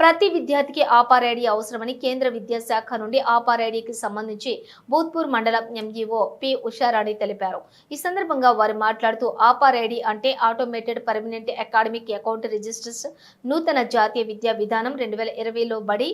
ప్రతి విద్యార్థికి ఆపార్ ఐడి అవసరమని కేంద్ర విద్యాశాఖ నుండి ఆపార్ ఐడికి సంబంధించి భూత్పూర్ మండలం ఎంఈఓ పి ఉషారాణి తెలిపారు. ఈ సందర్భంగా వారు మాట్లాడుతూ ఆపార్ ఐడి అంటే automated permanent academic account registers నూతన జాతీయ విద్యా విధానం రెండు వేల ఇరవైలో బడి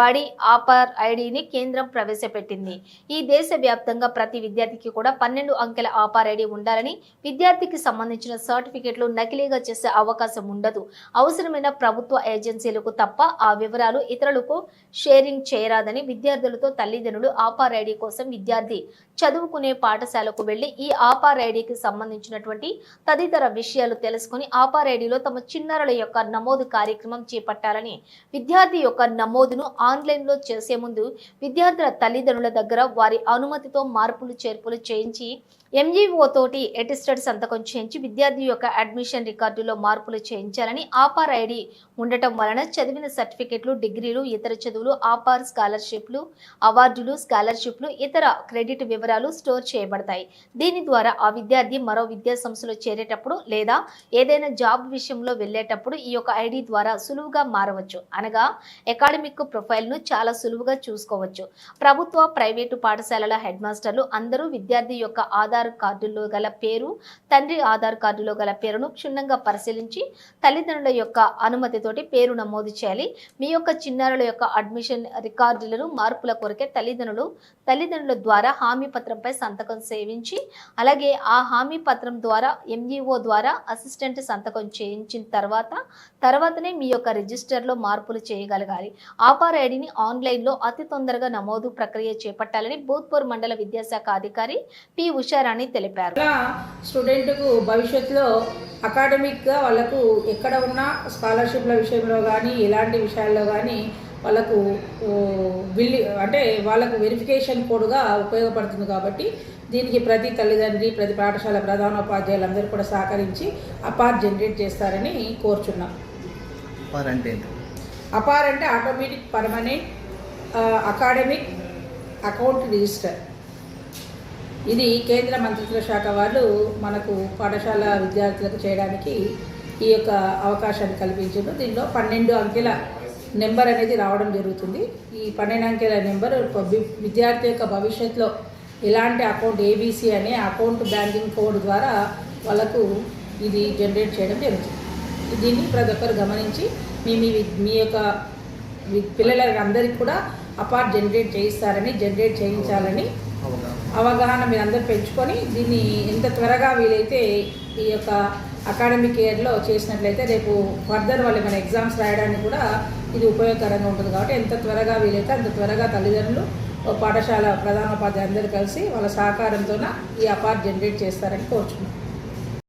బడి ఆపార్ ఐడిని కేంద్రం ప్రవేశపెట్టింది. ఈ దేశ వ్యాప్తంగా ప్రతి విద్యార్థికి కూడా పన్నెండు అంకెల ఆపార్ ఐడి ఉండాలని విద్యార్థికి సంబంధించిన సర్టిఫికెట్లు నకిలీగా చేసే అవకాశం ఉండదు. అవసరమైన ప్రభుత్వ ఏజెన్సీలకు తప్ప ఆ వివరాలు ఇతరులకు షేరింగ్ చేయరాదని విద్యార్థులతో తల్లిదండ్రులు ఆపార్ ఐడి కోసం విద్యార్థి చదువుకునే పాఠశాలకు వెళ్ళి ఈ ఆపార్ ఐడికి సంబంధించినటువంటి తదితర విషయాలు తెలుసుకుని ఆపార్ ఐడిలో తమ చిన్నారుల యొక్క నమోదు కార్యక్రమం చేపట్టాలని విద్యార్థి యొక్క నమోదును ఆన్లైన్లో చేసే ముందు విద్యార్థుల తల్లిదండ్రుల దగ్గర వారి అనుమతితో మార్పులు చేర్పులు చేయించి ఎంఈఓ తోటి ఎటిస్టెడ్ సంతకం చేయించి విద్యార్థి యొక్క అడ్మిషన్ రికార్డులో మార్పులు చేయించాలని ఆపార్ ఐడి ఉండటం వలన చదివిన సర్టిఫికెట్లు డిగ్రీలు ఇతర చదువులు ఆపార్ స్కాలర్షిప్లు అవార్డులు స్కాలర్షిప్లు ఇతర క్రెడిట్ వివరాలు స్టోర్ చేయబడతాయి. దీని ద్వారా ఆ విద్యార్థి మరో విద్యా సంస్థలో చేరేటప్పుడు లేదా ఏదైనా జాబ్ విషయంలో వెళ్ళేటప్పుడు ఈ యొక్క ఐడి ద్వారా సులువుగా మారవచ్చు. అనగా అకాడమిక్ ప్రొఫైల్ను చాలా సులువుగా చూసుకోవచ్చు. ప్రభుత్వ ప్రైవేటు పాఠశాలల హెడ్ మాస్టర్లు అందరూ విద్యార్థి యొక్క ఆధార్ కార్డులో గల పేరు తండ్రి ఆధార్ కార్డులో గల పేరును క్షుణ్ణంగా పరిశీలించి తల్లిదండ్రుల యొక్క తోటి పేరు నమోదు చేయాలి. మీ యొక్క చిన్నారుల యొక్క అడ్మిషన్ రికార్డులను మార్పుల కొరకే తల్లిదండ్రులు తల్లిదండ్రుల ద్వారా హామీ పత్రంపై సంతకం సేవించి అలాగే ఆ హామీ పత్రం ద్వారా ఎంఈఓ ద్వారా అసిస్టెంట్ సంతకం చేయించిన తర్వాత తర్వాతనే మీ యొక్క రిజిస్టర్లో మార్పులు చేయగలగాలి. ఆపార్ ఐడిని ఆన్లైన్లో అతి తొందరగా నమోదు ప్రక్రియ చేపట్టాలని భూత్పూర్ మండల విద్యాశాఖ అధికారి పి. ఉషారాణి తెలిపారు. స్టూడెంట్కు భవిష్యత్తులో అకాడమిక్గా వాళ్ళకు ఎక్కడ ఉన్నా స్కాలర్షిప్ల విషయంలో కానీ ఎలాంటి విషయాల్లో కానీ వాళ్ళకు బిల్లి అంటే వాళ్ళకు వెరిఫికేషన్ కోడ్గా ఉపయోగపడుతుంది కాబట్టి దీనికి ప్రతి తల్లిదండ్రి ప్రతి పాఠశాల ప్రధానోపాధ్యాయులందరూ కూడా సహకరించి అపార్ జనరేట్ చేస్తారని కోరుచున్నాం వారు అంటే? అపార్ అంటే automatic permanent academic account register ఇది కేంద్ర మంత్రిత్వ శాఖ వాళ్ళు మనకు పాఠశాల విద్యార్థులకు చేయడానికి ఈ యొక్క అవకాశాన్ని కల్పించారు దీనిలో పన్నెండు అంకెల నెంబర్ అనేది రావడం జరుగుతుంది. ఈ పన్నెండు అంకెల నెంబర్ విద్యార్థి యొక్క భవిష్యత్తులో ఎలాంటి అకౌంట్ ఏబీసీ అనే అకౌంట్ బ్యాంకింగ్ కోడ్ ద్వారా వాళ్ళకు ఇది జనరేట్ చేయడం జరుగుతుంది. దీన్ని ప్రతి ఒక్కరు గమనించి మీ మీ మీ యొక్క పిల్లలందరికీ కూడా అపార్ట్ జనరేట్ చేయిస్తారని జనరేట్ చేయించాలని అవగాహన అవగాహన మీరు అందరూ పెంచుకొని దీన్ని ఎంత త్వరగా వీలైతే ఈ యొక్క అకాడమిక్ ఇయర్లో చేసినట్లయితే రేపు ఫర్దర్ వాళ్ళు మన ఎగ్జామ్స్ రాయడానికి కూడా ఇది ఉపయోగకరంగా ఉంటుంది కాబట్టి ఎంత త్వరగా వీలైతే అంత త్వరగా తల్లిదండ్రులు పాఠశాల ప్రధానోపాధ్యాయులు అందరూ కలిసి వాళ్ళ సహకారంతో ఈ అపార్ట్ జనరేట్ చేస్తారని కోరుచున్నాం.